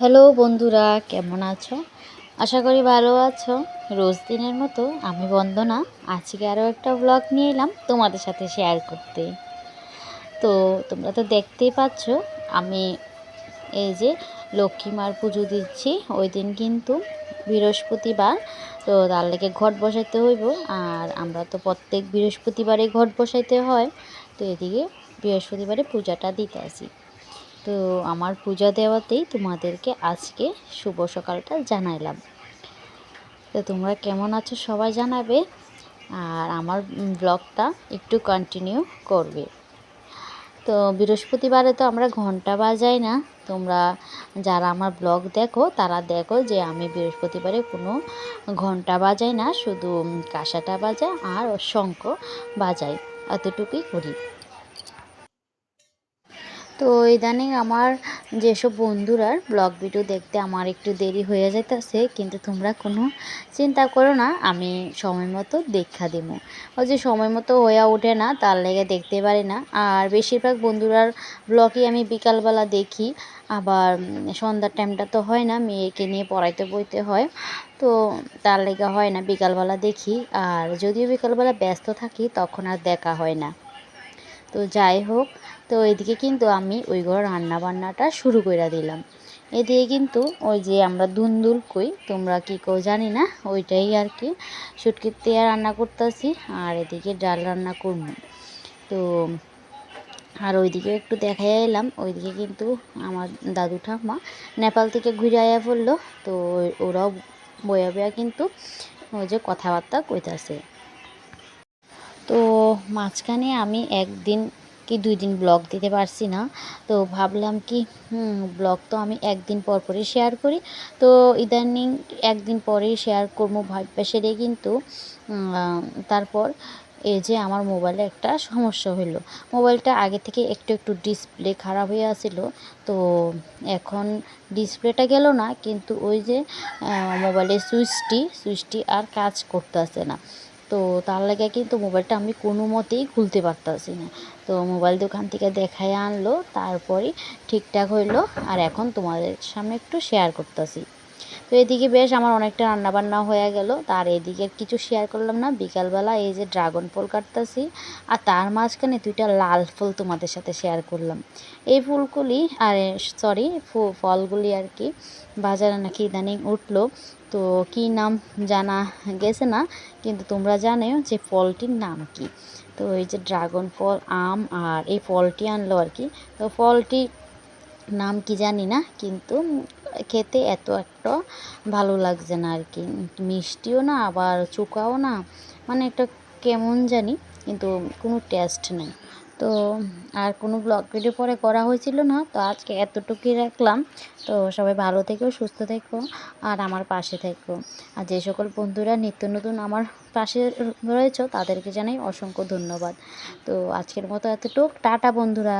Hello বন্ধুরা, কেমন আছো? আশা করি ভালো আছো। রোজ দিনের মতো আমি বন্দনা, আজকে আরও একটা ব্লগ নিয়ে এলাম তোমাদের সাথে শেয়ার করতে। তো তোমরা তো দেখতেই পাচ্ছ, আমি এই যে লক্ষ্মী মার পুজো দিচ্ছি, ওই দিন কিন্তু বৃহস্পতিবার। তো তার লেগে ঘট বসাইতে হইব, আর আমরা তো প্রত্যেক বৃহস্পতিবারে ঘট বসাইতে হয়। তো এদিকে বৃহস্পতিবারে পূজাটা দিতে আসি। তো আমার পূজা দেওয়াতেই তোমাদেরকে আজকে শুভ সকালটা জানাইলাম। তো তোমরা কেমন আছো সবাই জানাবে আর আমার ব্লগটা একটু কন্টিনিউ করবে। তো বৃহস্পতিবারে তো আমরা ঘণ্টা বাজাই না, তোমরা যারা আমার ব্লগ দেখো তারা দেখো যে আমি বৃহস্পতিবারে কোনো ঘণ্টা বাজাই না, শুধু কাঁসাটা বাজা আর শঙ্খ বাজাই, এতটুকুই করি। তো ইদানিং আমার যেসব বন্ধুরার ব্লগ ভিডিও দেখতে আমার একটু দেরি হয়ে যাইতেছে, কিন্তু তোমরা কোনো চিন্তা করো না, আমি সময় মতো দেখা দেব ওই যে সময় মতো হয়ে ওঠে না, তার লেগে দেখতে পারি না। আর বেশিরভাগ বন্ধুরার ব্লগই আমি বিকালবেলা দেখি, আবার সন্ধ্যার টাইমটা তো হয় না, মেয়েকে নিয়ে পড়াইতে বইতে হয়, তো তার লেগে হয় না, বিকালবেলা দেখি। আর যদিও বিকালবেলা ব্যস্ত থাকি, তখন আর দেখা হয় না। তো যাই হোক, তো এদিকে কিন্তু আমি ওই ঘর রান্না বান্নাটা শুরু করে দিলাম। এদিকে কিন্তু ওই যে আমরা দুন্দুল কই, তোমরা কি কেউ জানি না, ওইটাই আর কি। সুটকির তেয়া রান্না করতেছি আর এদিকে ডাল রান্না করব। তো আর ওইদিকে একটু দেখাই এলাম, ওইদিকে কিন্তু আমার দাদু ঠাম্মা নেপাল থেকে ঘুরে আয়া পড়ল। তো ওরাও বয়া বয়া কিন্তু ওই যে কথাবার্তা কইতাছে। তো মাঝখানে আমি একদিন কি দুই দিন ব্লগ দিতে পারছি না। তো ভাবলাম কি ব্লগ তো আমি একদিন পর পরই শেয়ার করি। তো ইদানিং একদিন পরেই শেয়ার করব ভাববে সেটাই কিন্তু তারপর এই যে আমার মোবাইলে একটা সমস্যা হইল। মোবাইলটা আগে থেকে একটু একটু ডিসপ্লে খারাপ হয়ে আছিল তো এখন ডিসপ্লেটা গেল না, কিন্তু ওই যে মোবাইলের সুইচটি সুইচটি আর কাজ করতে আসে না। তো তার লাগে কিন্তু মোবাইলটা আমি কোনো মতেই খুলতে পারতাছি না। তো মোবাইল দোকান থেকে দেখাই আনলো তারপরে ঠিকঠাক হইল, আর এখন তোমাদের সামনে একটু শেয়ার করতেছি। তো এদিকে বেশ আমার অনেকটা রান্নাবান্না হয়ে গেল। তার এদিকে কিছু শেয়ার করলাম না। বিকালবেলা এই যে ড্রাগন ফুল কাটতেছি, আর তার মাঝখানে দুইটা লাল ফুল তোমাদের সাথে শেয়ার করলাম। এই ফুলগুলি, আর সরি ফলগুলি আর কি, বাজারে নাকি ইদানিং উঠল। তো কি নাম জানা গেছে না, কিন্তু তোমরা জানো যে ফলটির নাম কি। তো এই যে ড্রাগন ফল, আম, আর এই ফলটি আনলো আর কি। তো ফলটি নাম কি জানি না, কিন্তু খেতে এত একটা ভালো লাগছে না আর কি। মিষ্টিও না, আবার চোকাও না মানে একটা কেমন জানি, কিন্তু কোনো টেস্ট নেই। তো আর কোনো ব্লগ ভিডিও পরে করা হয়েছিল না, তো আজকে এতটুকুই রাখলাম। তো সবাই ভালো থেকো, সুস্থ থেকো, আর আমার পাশে থেকো। আর যে সকল বন্ধুরা নিত্য নতুন আমার পাশে রয়েছ, তাদেরকে জানাই অসংখ্য ধন্যবাদ। তো আজকের মতো এতটুক। টাটা বন্ধুরা।